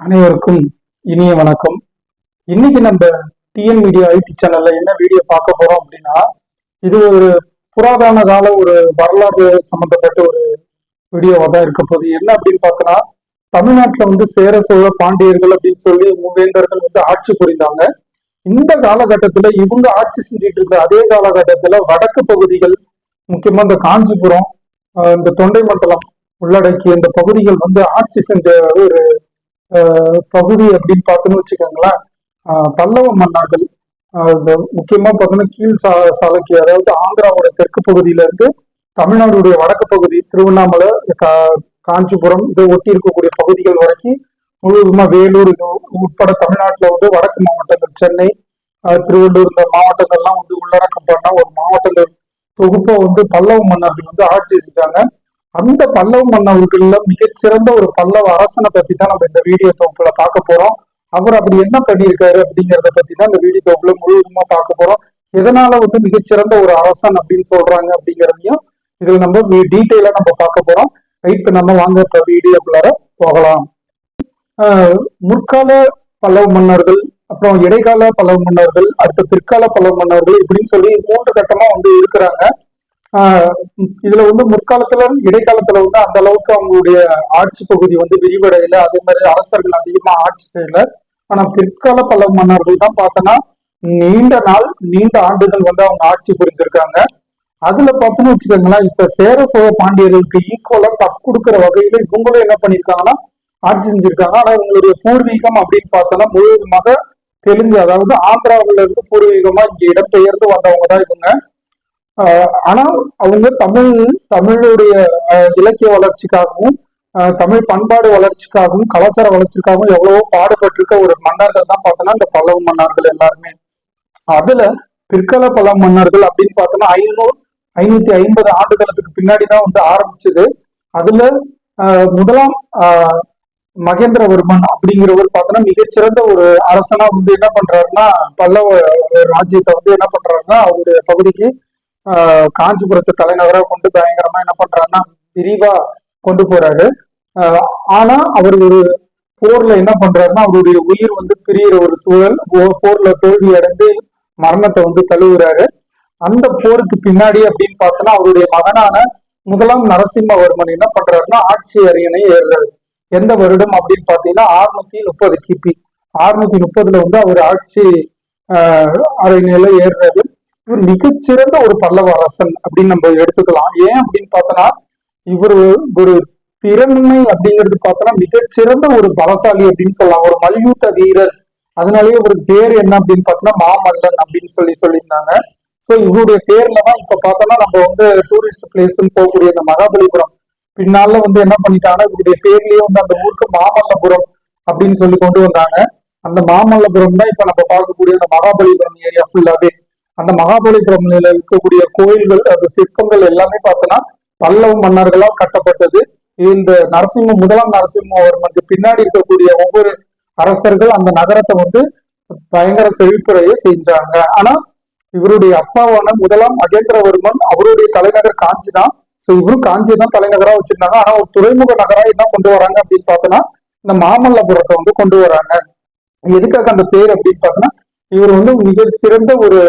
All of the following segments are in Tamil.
அனைவருக்கும் இனிய வணக்கம். இன்னைக்கு நம்ம டிஎன் மீடியா ஐடி சேனல்ல என்ன வீடியோ பார்க்க போறோம் அப்படின்னா இது ஒரு புராதன கால ஒரு வரலாறு சம்பந்தப்பட்ட ஒரு வீடியோவா தான் இருக்க போகுது. என்ன அப்படின்னு பார்த்தோன்னா தமிழ்நாட்டுல வந்து சேர சோழ பாண்டியர்கள் அப்படின்னு சொல்லி மூவேந்தர்கள் வந்து ஆட்சி புரிந்தாங்க. இந்த காலகட்டத்துல இவங்க ஆட்சி செஞ்சுட்டு இருந்த அதே காலகட்டத்துல வடக்கு பகுதிகள் முக்கியமா இந்த காஞ்சிபுரம் இந்த தொண்டை மண்டலம் உள்ளடக்கிய இந்த பகுதிகள் வந்து ஆட்சி செஞ்ச ஒரு பகுதி அப்படின்னு பார்த்தோன்னு வச்சுக்கோங்களேன். பல்லவ மன்னர்கள் இந்த முக்கியமா பார்த்தோன்னா கீழ் சா சாலைக்கு அதாவது ஆந்திராவோட தெற்கு பகுதியில இருந்து தமிழ்நாடுடைய வடக்கு பகுதி திருவண்ணாமலை கா காஞ்சிபுரம் இதை ஒட்டி இருக்கக்கூடிய பகுதிகள் வரைக்கும் முழுவதுமா வேலூர் இது உட்பட தமிழ்நாட்டில் வந்து வடக்கு மாவட்டங்கள் சென்னை திருவள்ளூர் இந்த மாவட்டங்கள்லாம் வந்து உள்ளடக்கம் பண்ண ஒரு மாவட்டங்கள் தொகுப்பை வந்து பல்லவ மன்னர்கள் வந்து ஆட்சி செஞ்சாங்க. அந்த பல்லவ மன்னவர்கள்ல மிகச்சிறந்த ஒரு பல்லவ அரசனை பத்தி தான் நம்ம இந்த வீடியோ தொகுப்புல பார்க்க போறோம். அவர் அப்படி என்ன பண்ணியிருக்காரு அப்படிங்கிறத பத்தி தான் இந்த வீடியோ தொகுப்புல முழுவதுமா பார்க்க போறோம். எதனால வந்து மிகச்சிறந்த ஒரு அரசன் அப்படின்னு சொல்றாங்க அப்படிங்கிறதையும் இதுல நம்ம டீட்டெயிலா நம்ம பார்க்க போறோம். ரைட் நம்ம வாங்க இப்ப வீடியோக்குள்ளார போகலாம். முற்கால பல்லவ மன்னர்கள் அப்புறம் இடைக்கால பல்லவ மன்னர்கள் அடுத்த பிற்கால பல்லவ மன்னர்கள் இப்படின்னு சொல்லி மூன்று கட்டமா வந்து இருக்கிறாங்க. இதுல வந்து முற்காலத்துல இடைக்காலத்துல வந்து அந்த அளவுக்கு அவங்களுடைய ஆட்சி பகுதி வந்து விரிவடையில. அதே மாதிரி அரசர்கள் அதிகமா ஆட்சி செய்யல. ஆனா பிற்கால பல மன்னர்கள் தான் பார்த்தோன்னா நீண்ட நாள் நீண்ட ஆண்டுகள் வந்து அவங்க ஆட்சி புரிஞ்சிருக்காங்க. அதுல பார்த்தோன்னு வச்சுக்கோங்களேன் இப்ப சேர சோழ பாண்டியர்களுக்கு ஈக்குவலா டஃப் கொடுக்குற வகையில இவங்களும் என்ன பண்ணிருக்காங்கன்னா ஆட்சி செஞ்சிருக்காங்க. ஆனா இவங்களுடைய பூர்வீகம் அப்படின்னு பார்த்தோன்னா முழுவதுமாக தெலுங்கு அதாவது ஆந்திராவில இருந்து பூர்வீகமா இங்க இடம்பெயர்ந்து வந்தவங்க தான் இவங்க. ஆனா அவங்க தமிழ் தமிழுடைய இலக்கிய வளர்ச்சிக்காகவும் தமிழ் பண்பாடு வளர்ச்சிக்காகவும் கலாச்சார வளர்ச்சிக்காகவும் எவ்வளவோ பாடுபட்டிருக்க ஒரு மன்னர்கள் தான் பார்த்தோன்னா இந்த பல்லவ மன்னர்கள் எல்லாருமே. அதுல பிற்கால பல்லவ மன்னர்கள் அப்படின்னு பார்த்தோம்னா ஐநூறு ஐநூத்தி ஐம்பது ஆண்டுகளுக்கு பின்னாடி தான் வந்து ஆரம்பிச்சது. அதுல முதலாம் மகேந்திரவர்மன் அப்படிங்கிறவர் பார்த்தோன்னா மிகச்சிறந்த ஒரு அரசனா வந்து என்ன பண்றாருன்னா பல்லவ ராஜ்யத்தை வந்து என்ன பண்றாருன்னா அவருடைய பகுதிக்கு காஞ்சிபுரத்தை தலைநகராக கொண்டு பயங்கரமா என்ன பண்றாருன்னா விரிவா கொண்டு போறாரு. ஆனா அவர் ஒரு போர்ல என்ன பண்றாருன்னா அவருடைய உயிர் வந்து பிரியிற ஒரு சூழல் போர்ல தோல்வி அடைந்து மரணத்தை வந்து தழுவுறாரு. அந்த போருக்கு பின்னாடி அப்படின்னு பார்த்தோன்னா அவருடைய மகனான முதலாம் நரசிம்மவர்மன் என்ன பண்றாருன்னா ஆட்சி அரியணை ஏறுறாரு. எந்த வருடம் அப்படின்னு பார்த்தீங்கன்னா ஆறுநூத்தி முப்பது கிபி. ஆறுநூத்தி முப்பதுல வந்து அவர் ஆட்சி ஆஹ் அரியணையில ஏறுறாரு. இவர் மிகச்சிறந்த ஒரு பல்லவ அரசன் அப்படின்னு நம்ம எடுத்துக்கலாம். ஏன் அப்படின்னு பார்த்தோன்னா இவர் ஒரு திறமை அப்படிங்கிறது பார்த்தோன்னா மிகச்சிறந்த ஒரு பலசாலி அப்படின்னு சொல்லலாம். ஒரு மல்யுத்த வீரர். அதனாலேயே இவருக்கு பேர் என்ன அப்படின்னு பார்த்தோன்னா மாமல்லன் அப்படின்னு சொல்லி சொல்லியிருந்தாங்க. ஸோ இவருடைய பேர்ல தான் இப்ப பார்த்தோம்னா நம்ம வந்து டூரிஸ்ட் பிளேஸ்ன்னு போகக்கூடிய இந்த மகாபலிபுரம். பின்னால வந்து என்ன பண்ணிட்டாங்கன்னா இவருடைய பேர்லயே வந்து அந்த ஊருக்கு மாமல்லபுரம் அப்படின்னு சொல்லி கொண்டு வந்தாங்க. அந்த மாமல்லபுரம் தான் இப்ப நம்ம பார்க்கக்கூடிய அந்த மகாபலிபுரம் ஏரியா ஃபுல்லாவே அந்த மகாபலிபுரம்ல இருக்கக்கூடிய கோயில்கள் அந்த சிற்பங்கள் எல்லாமே பார்த்தோன்னா பல்லவ மன்னர்களால் கட்டப்பட்டது. இந்த நரசிம்ம முதலாம் நரசிம்மவர்மனுக்கு பின்னாடி இருக்கக்கூடிய ஒவ்வொரு அரசர்கள் அந்த நகரத்தை வந்து பயங்கர செழிப்புறையை செஞ்சாங்க. ஆனா இவருடைய அப்பாவான முதலாம் மகேந்திரவர்மன் அவருடைய தலைநகர் காஞ்சி தான் சோ இவரும் காஞ்சியை தான் தலைநகரா வச்சிருந்தாங்க. ஆனா ஒரு துறைமுக நகரா என்ன கொண்டு வராங்க அப்படின்னு பார்த்தோன்னா இந்த மாமல்லபுரத்தை வந்து கொண்டு வராங்க. எதுக்காக அந்த பேர் அப்படின்னு பார்த்தோன்னா இவர் வந்து மிக சிறந்த ஒரு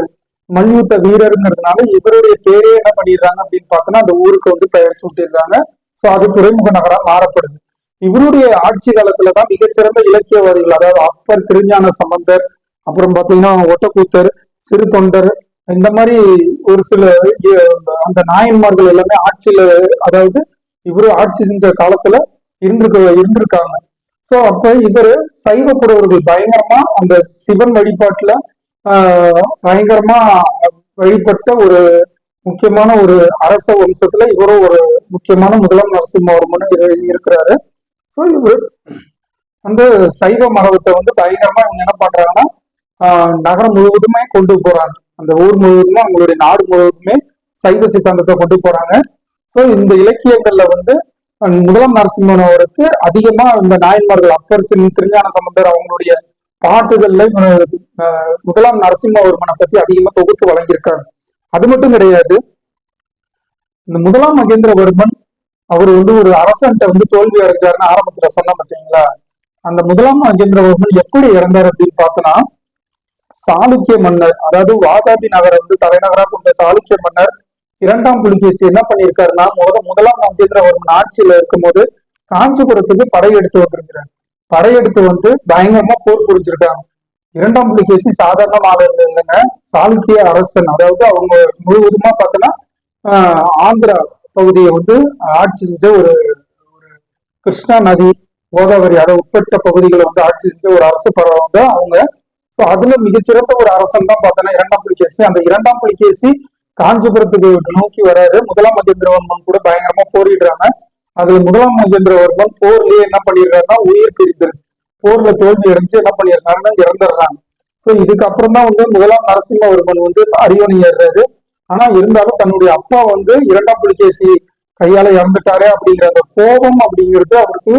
மல்யுத்த வீரருங்கிறதுனால இவருடைய பேரே என்ன பண்ணிடுறாங்க அப்படின்னு பார்த்தோன்னா அந்த ஊருக்கு வந்து பெயர் சூட்டிடுறாங்க. சோ அது துறைமுக நகரம் மாறப்படுது. இவருடைய ஆட்சி காலத்துல தான் மிகச்சிறந்த இலக்கியவாதிகள் அதாவது அப்பர் திருஞான சம்பந்தர் அப்புறம் பாத்தீங்கன்னா ஒட்டக்கூத்தர் சிறு தொண்டர் இந்த மாதிரி ஒரு சில அந்த நாயன்மார்கள் எல்லாமே ஆட்சியில அதாவது இவரு ஆட்சி செஞ்ச காலத்துல இருந்திருக்க இருந்திருக்காங்க. சோ அப்ப இவரு சைவ புறவர்கள் பயங்கரமா அந்த சிவன் வழிபாட்டுல பயங்கரமா வழிபட்ட ஒரு முக்கியமான ஒரு அரச வம்சத்துல இவரும் ஒரு முக்கியமான முதலாம் நரசிம்மவர்மன் இருக்கிறாரு. ஸோ இவர் அந்த சைவ மரபத்தை வந்து பயங்கரமா இவங்க என்ன பண்றாங்கன்னா நகரம் முழுவதுமே கொண்டு போறாங்க. அந்த ஊர் முழுவதுமே அவங்களுடைய நாடு முழுவதுமே சைவ சித்தாந்தத்தை கொண்டு போறாங்க. ஸோ இந்த இலக்கியங்கள்ல வந்து முதலாம் நரசிம்மன் அவருக்கு அதிகமா இந்த நாயன்மார்கள் அப்பர் திருஞான சம்பந்தர் அவங்களுடைய பாட்டுகள்ல முதலாம் நரசிம்மவர்மனை பத்தி அதிகமா தொகுத்து வழங்கியிருக்காங்க. அது மட்டும் கிடையாது. இந்த முதலாம் மகேந்திரவர்மன் அவர் வந்து ஒரு அரசன்ட்ட வந்து தோல்வி அடைஞ்சாருன்னு ஆரம்பத்துல சொன்ன பார்த்தீங்களா அந்த முதலாம் மகேந்திரவர்மன் எப்படி இறந்தார் அப்படின்னு பார்த்தோன்னா சாளுக்கிய மன்னர் அதாவது வாதாபி நகரை வந்து தலைநகரா கொண்ட சாளுக்கிய மன்னர் இரண்டாம் புலிகேசி என்ன பண்ணியிருக்காருன்னா முத முதலாம் மகேந்திரவர்மன் ஆட்சியில இருக்கும்போது காஞ்சிபுரத்துக்கு படையெடுத்து வந்திருக்கிறார். படையெடுத்து வந்து பயங்கரமா போர் புரிஞ்சிருக்காங்க. இரண்டாம் புலிகேசி சாதாரண ஆளு இல்லைங்க. சாளுக்கிய அரசன் அதாவது அவங்க முழுவதுமா பார்த்தோன்னா ஆந்திரா பகுதியை வந்து ஆட்சி செஞ்ச ஒரு ஒரு கிருஷ்ணா நதி கோதாவரி அதை உட்பட்ட பகுதிகளை வந்து ஆட்சி செஞ்ச ஒரு அரசு பரவாயில்ல அவங்க. ஸோ அதுல மிகச்சிறந்த ஒரு அரசன் தான் பார்த்தோன்னா இரண்டாம் புலிகேசி அந்த இரண்டாம் புலிகேசி காஞ்சிபுரத்துக்கு நோக்கி வராரு. முதலாம் மகேந்திரவர்மன் கூட பயங்கரமா போரிடுறாங்க. அதுல முதலாம் மகேந்திரவர்மன் போர்லயே என்ன பண்ணிடுறாருன்னா உயிர் பிரித்தல். போர்ல தோல்வி அடைஞ்சு என்ன பண்ணிடுறாருன்னா இறந்துடுறாங்க. ஸோ இதுக்கப்புறம் தான் வந்து முதலாம் நரசிம்மவர்மன் வந்து அரியணை ஏறுறாரு. ஆனா இருந்தாலும் தன்னுடைய அப்பா வந்து இரண்டாம் புலிகேசி கையால இறந்துட்டாரே அப்படிங்கிற அந்த கோபம் அப்படிங்கிறது அவருக்கு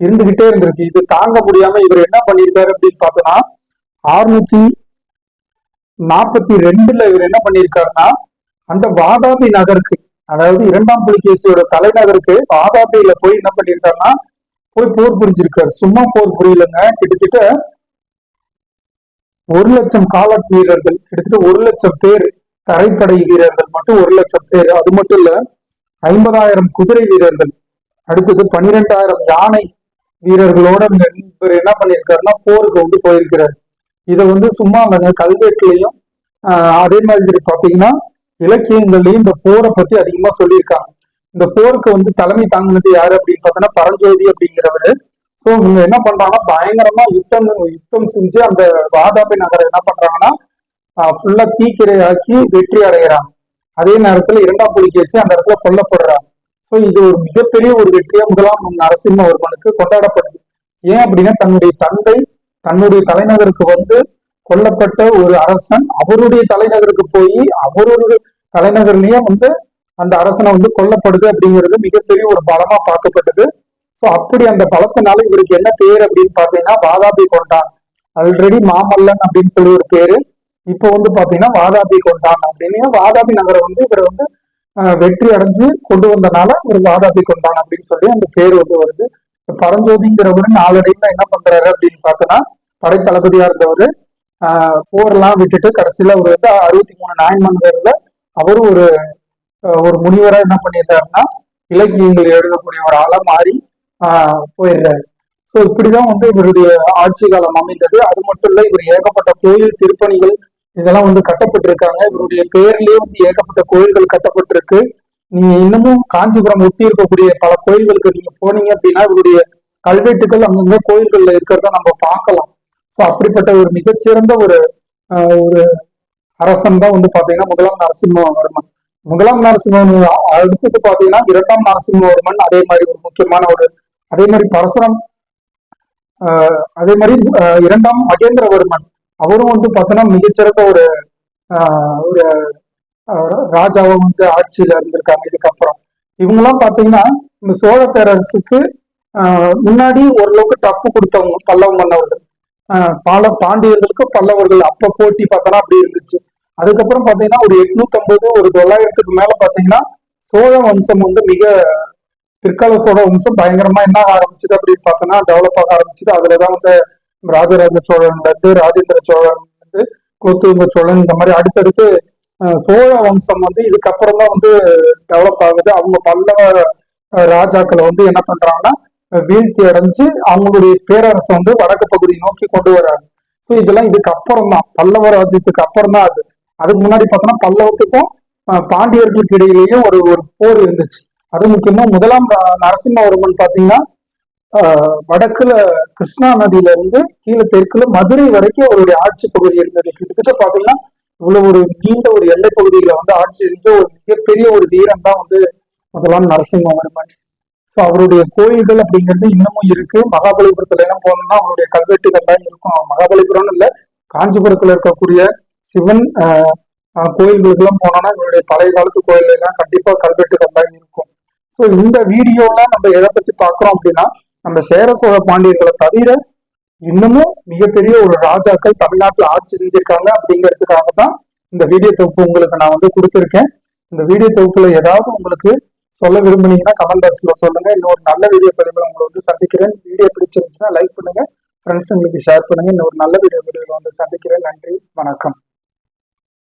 இருந்துகிட்டே இருந்திருக்கு. இது தாங்க முடியாம இவர் என்ன பண்ணியிருக்காரு அப்படின்னு பார்த்தோம்னா ஆறுநூத்தி நாற்பத்தி ரெண்டுல இவர் என்ன பண்ணியிருக்காருன்னா அந்த வாதாபி நகருக்கு அதாவது இரண்டாம் புலிகேசியோட தலைநகருக்கு வாதாபியில போய் என்ன பண்ணியிருக்காருன்னா போய் போர் புரிஞ்சிருக்காரு. சும்மா போர் புரியலங்க. கிட்டத்தட்ட ஒரு லட்சம் காலட் வீரர்கள் கிட்டத்தட்ட ஒரு லட்சம் பேர் தரைப்படை வீரர்கள் மட்டும் ஒரு லட்சம் பேர். அது மட்டும் இல்ல ஐம்பதாயிரம் குதிரை வீரர்கள் அடுத்தது பனிரெண்டாயிரம் யானை வீரர்களோட இவர் என்ன பண்ணியிருக்காருன்னா போருக்கு வந்து போயிருக்கிறார். இதை வந்து சும்மா இல்லைங்க கல்வெட்டுலையும் ஆஹ் அதே மாதிரி பாத்தீங்கன்னா இலக்கியங்கள்லயும் இந்த போரை பத்தி அதிகமா சொல்லியிருக்காங்க. இந்த போருக்கு வந்து தலைமை தாங்கினது யாரு அப்படின்னு பார்த்தோன்னா பரஞ்சோதி அப்படிங்கிறவரு. சோ இவங்க என்ன பண்றாங்கன்னா பயங்கரமா யுத்தம் யுத்தம் செஞ்சு அந்த வாதாபி நகரை என்ன பண்றாங்கன்னா ஃபுல்லா தீக்கிரையாக்கி வெற்றி அடைகிறாங்க அதே நேரத்துல இரண்டாம் புலிகேசி அந்த இடத்துல கொல்லப்படுறாங்க. ஸோ இது ஒரு மிகப்பெரிய ஒரு வெற்றியா முதலாம் நரசிம்மவர்மனுக்கு கொண்டாடப்படுது. ஏன் அப்படின்னா தன்னுடைய தந்தை தன்னுடைய தலைநகருக்கு வந்து கொல்லப்பட்ட ஒரு அரசன் அவருடைய தலைநகருக்கு போய் அவருடைய தலைநகர்லயே வந்து அந்த அரசனை வந்து கொல்லப்படுது அப்படிங்கிறது மிகப்பெரிய ஒரு பலமா பார்க்கப்பட்டது. ஸோ அப்படி அந்த பலத்தினால இவருக்கு என்ன பேர் அப்படின்னு பார்த்தீங்கன்னா வாதாபி கொண்டான். ஆல்ரெடி மாமல்லன் அப்படின்னு சொல்லி ஒரு பேரு. இப்போ வந்து பாத்தீங்கன்னா வாதாபி கொண்டான் அப்படின்னு. வாதாபி நகரம் வந்து இவர் வந்து வெற்றி அடைஞ்சு கொண்டு வந்தனால ஒரு வாதாபி கொண்டான் அப்படின்னு சொல்லி அந்த பேர் வந்து வருது. பரஞ்சோதிங்கிறவரு நாளடைவுல என்ன பண்றாரு அப்படின்னு பார்த்தோன்னா படைத்தளபதியா இருந்தவர் போரெல்லாம் விட்டுட்டு கடைசியில அவர் வந்து அறுபத்தி மூணு நாயன்மன்கள்ல அவரும் ஒரு ஒரு முனிவரா என்ன பண்ணியிருந்தாருன்னா இலக்கியங்கள் எழுதக்கூடிய ஒரு ஆளா மாறி போயிடுறாரு. ஸோ இப்படிதான் வந்து இவருடைய ஆட்சி காலம் அமைந்தது. அது மட்டும் இல்ல இவர் ஏகப்பட்ட கோயில் திருப்பணிகள் இதெல்லாம் வந்து கட்டப்பட்டிருக்காங்க. இவருடைய பெயர்லயே வந்து ஏகப்பட்ட கோயில்கள் கட்டப்பட்டிருக்கு. நீங்க இன்னமும் காஞ்சிபுரம் ஒட்டி இருக்கக்கூடிய பல கோயில்களுக்கு நீங்க போனீங்க அப்படின்னா இவருடைய கல்வெட்டுகள் அங்கங்க கோயில்கள்ல இருக்கிறத நம்ம பார்க்கலாம். ஸோ அப்படிப்பட்ட ஒரு மிகச்சிறந்த ஒரு ஒரு அரசன் தான் வந்து பாத்தீங்கன்னா முதலாம் நரசிம்மவர்மன். முதலாம் நரசிம்மவர்மன் அடுத்தது பாத்தீங்கன்னா இரண்டாம் நரசிம்மவர்மன் அதே மாதிரி ஒரு முக்கியமான ஒரு அதே மாதிரி பரசுரம் அதே மாதிரி இரண்டாம் மகேந்திரவர்மன். அவரும் வந்து பார்த்தோன்னா மிகச்சிறந்த ஒரு ஒரு ராஜாவும் ராஜாவை வந்து ஆட்சியில இருந்திருக்காங்க இதுக்கப்புறம். இவங்கெல்லாம் பார்த்தீங்கன்னா இந்த சோழ பேரரசுக்கு முன்னாடி ஓரளவுக்கு டஃப் கொடுத்தவங்க பல்லவ மன்னவர்கள் பால பாண்டியர்களுக்கும் பல்லவர்கள் அப்ப போட்டி பார்த்தோன்னா அப்படி இருந்துச்சு. அதுக்கப்புறம் பாத்தீங்கன்னா ஒரு எட்நூத்தம்பது ஒரு தொள்ளாயிரத்துக்கு மேல பார்த்தீங்கன்னா சோழ வம்சம் வந்து மிக பிற்கால சோழ வம்சம் பயங்கரமா என்ன ஆரம்பிச்சது அப்படின்னு பார்த்தோம்னா டெவலப் ஆக ஆரம்பிச்சது. அதுலதான் வந்து ராஜராஜ சோழன்ல இருந்து ராஜேந்திர சோழன் வந்து குலோத்துங்க சோழன் இந்த மாதிரி அடுத்தடுத்து சோழ வம்சம் வந்து இதுக்கப்புறம் தான் வந்து டெவலப் ஆகுது. அவங்க பல்லவ ராஜாக்களை வந்து என்ன பண்றாங்கன்னா வீழ்த்தி அடைஞ்சு அவங்களுடைய பேரரசை வந்து வடக்கு பகுதியை நோக்கி கொண்டு வராங்க. ஸோ இதெல்லாம் இதுக்கு அப்புறம் தான் பல்லவ ராஜ்யத்துக்கு அப்புறம் தான் அது. அதுக்கு முன்னாடி பார்த்தோம்னா பல்லவத்துக்கும் பாண்டியர்களுக்கு இடையிலேயும் ஒரு ஒரு போர் இருந்துச்சு. அது முக்கியமா முதலாம் நரசிம்மவர்மன் பார்த்தீங்கன்னா வடக்குல கிருஷ்ணா நதியில இருந்து கீழே தெற்குல மதுரை வரைக்கும் அவருடைய ஆட்சி பகுதி இருந்தது. கிட்டத்தட்ட பாத்தீங்கன்னா இவ்வளவு ஒரு நீண்ட ஒரு எல்லை பகுதியில வந்து ஆட்சி செஞ்ச ஒரு மிகப்பெரிய ஒரு வீரம் தான் வந்து முதலாம் நரசிம்மவர்மன் ஸோ அவருடைய கோயில்கள் அப்படிங்கிறது இன்னமும் இருக்கு. மகாபலிபுரத்துல எல்லாம் போனோம்னா அவருடைய கல்வெட்டுகள்லாம் இருக்கும். மகாபலிபுரம்னு இல்ல காஞ்சிபுரத்துல இருக்கக்கூடிய சிவன் ஆஹ், ஆஹ், கோயில்களுக்கெல்லாம் போனோம்னா இவருடைய பழைய காலத்து கோயில் எல்லாம் கண்டிப்பா கல்வெட்டுகள்லாம் இருக்கும். ஸோ இந்த வீடியோல நம்ம எதை பத்தி பாக்குறோம் அப்படின்னா நம்ம சேர சோழ பாண்டியர்களை தவிர இன்னமும் மிகப்பெரிய ஒரு ராஜாக்கள் தமிழ்நாட்டுல ஆட்சி செஞ்சிருக்காங்க அப்படிங்கிறதுக்காக தான் இந்த வீடியோ தொகுப்பு உங்களுக்கு நான் வந்து கொடுத்துருக்கேன். இந்த வீடியோ தொகுப்புல ஏதாவது உங்களுக்கு சொல்ல விரும்புனீங்கன்னா கமெண்ட் பாக்ஸ்ல சொல்லுங்க. இன்னொரு நல்ல வீடியோ பதிவில் உங்களை வந்து சந்திக்கிறேன். வீடியோ பிடிச்சிருந்துச்சுன்னா லைக் பண்ணுங்க. ஃப்ரெண்ட்ஸுங்களுக்கு ஷேர் பண்ணுங்க. இன்னொரு நல்ல வீடியோ பதிவில் வந்து சந்திக்கிறேன். நன்றி. வணக்கம்.